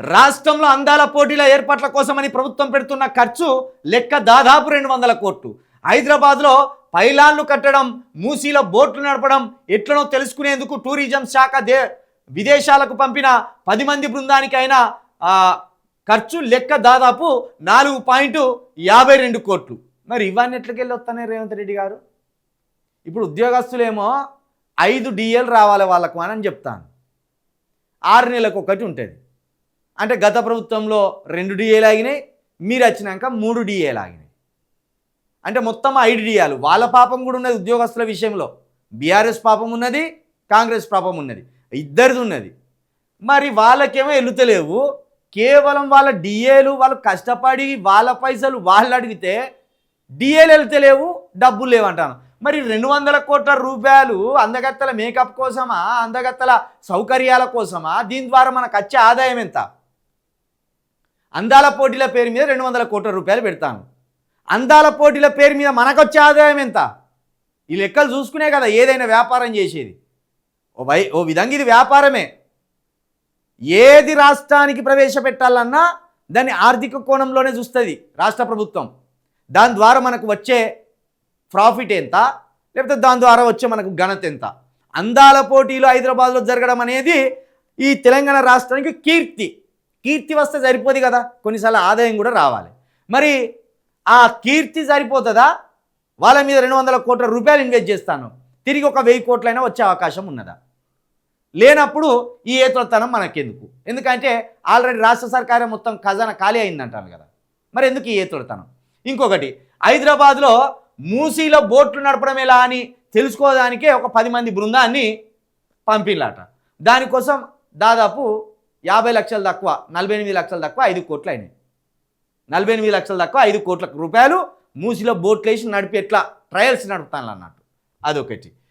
రాష్ట్రంలో అందాల పోటీల ఏర్పాట్ల కోసమని ప్రభుత్వం పెడుతున్న ఖర్చు లెక్క దాదాపు రెండు వందల కోట్లు. హైదరాబాద్లో పైలాన్లు కట్టడం మూసీలో బోట్లు నడపడం ఎట్లనో తెలుసుకునేందుకు టూరిజం శాఖ దే విదేశాలకు పంపిన పది మంది బృందానికైనా ఖర్చు లెక్క దాదాపు నాలుగు పాయింట్ యాభై రెండు కోట్లు. మరి ఇవన్నీ ఎట్లకెళ్ళి వస్తున్నాయి రేవంత్ రెడ్డి గారు? ఇప్పుడు ఉద్యోగస్తులేమో ఐదు డిఎల్ రావాలి వాళ్ళకు అని చెప్తాను. ఆరు నెలలకు ఒకటి ఉంటుంది. అంటే గత ప్రభుత్వంలో రెండు డిఏలు ఆగినాయి మీరు వచ్చినాక మూడు డిఏలు ఆగినాయి. అంటే మొత్తం ఐదు డిఏలు వాళ్ళ పాపం కూడా ఉన్నది ఉద్యోగస్తుల విషయంలో. బీఆర్ఎస్ పాపం ఉన్నది కాంగ్రెస్ పాపం ఉన్నది. ఇద్దరిది ఉన్నది. మరి వాళ్ళకేమో వెళ్తలేవు కేవలం వాళ్ళ డిఏలు వాళ్ళు కష్టపడి వాళ్ళ పైసలు వాళ్ళు అడిగితే డిఏలు వెళ్తలేవు డబ్బులు లేవంటాను మరి రెండు వందల కోట్ల రూపాయలు అందగత్తల మేకప్ కోసమా అందగత్తల సౌకర్యాల కోసమా దీని ద్వారా మనకు వచ్చే ఆదాయం ఎంత? అందాల పోటీల పేరు మీద రెండు వందల కోట్ల రూపాయలు పెడతాను. అందాల పోటీల పేరు మీద మనకు వచ్చే ఆదాయం ఎంత? ఈ లెక్కలు చూసుకునే కదా ఏదైనా వ్యాపారం చేసేది. ఓ వై ఓ విధంగా ఇది వ్యాపారమే. ఏది రాష్ట్రానికి ప్రవేశపెట్టాలన్నా దాన్ని ఆర్థిక కోణంలోనే చూస్తుంది రాష్ట్ర ప్రభుత్వం. దాని ద్వారా మనకు వచ్చే ప్రాఫిట్ ఎంత? లేకపోతే దాని ద్వారా వచ్చే మనకు ఘనత ఎంత? అందాల పోటీలు హైదరాబాద్లో జరగడం అనేది ఈ తెలంగాణ రాష్ట్రానికి కీర్తి. కీర్తి వస్తే సరిపోదు కదా. కొన్నిసార్లు ఆదాయం కూడా రావాలి. మరి ఆ కీర్తి సరిపోతుందా? వాళ్ళ మీద రెండు వందల కోట్ల రూపాయలు ఇన్వెస్ట్ చేస్తాను. తిరిగి ఒక వెయ్యి కోట్లైనా వచ్చే అవకాశం ఉన్నదా? లేనప్పుడు ఈ ఏతోతనం మనకెందుకు? ఎందుకంటే ఆల్రెడీ రాష్ట్ర సర్కారే మొత్తం ఖజానా ఖాళీ అయిందంటారు కదా. మరి ఎందుకు ఈ ఏతోడతనం ఇంకొకటి హైదరాబాద్లో మూసీలో బోట్లు నడపడం ఎలా అని తెలుసుకోవడానికే ఒక పది మంది బృందాన్ని పంపిల్లట. దానికోసం దాదాపు యాభై లక్షలు తక్కువ నలభై ఎనిమిది లక్షలు తక్కువ ఐదు కోట్లు అయినాయి. నలభై ఎనిమిది లక్షలు తక్కువ ఐదు కోట్ల రూపాయలు మూసిలో బోట్లు వేసి నడిపి ఎట్లా? ట్రయల్స్ నడుపుతాను అన్నట్టు. అదొకటి.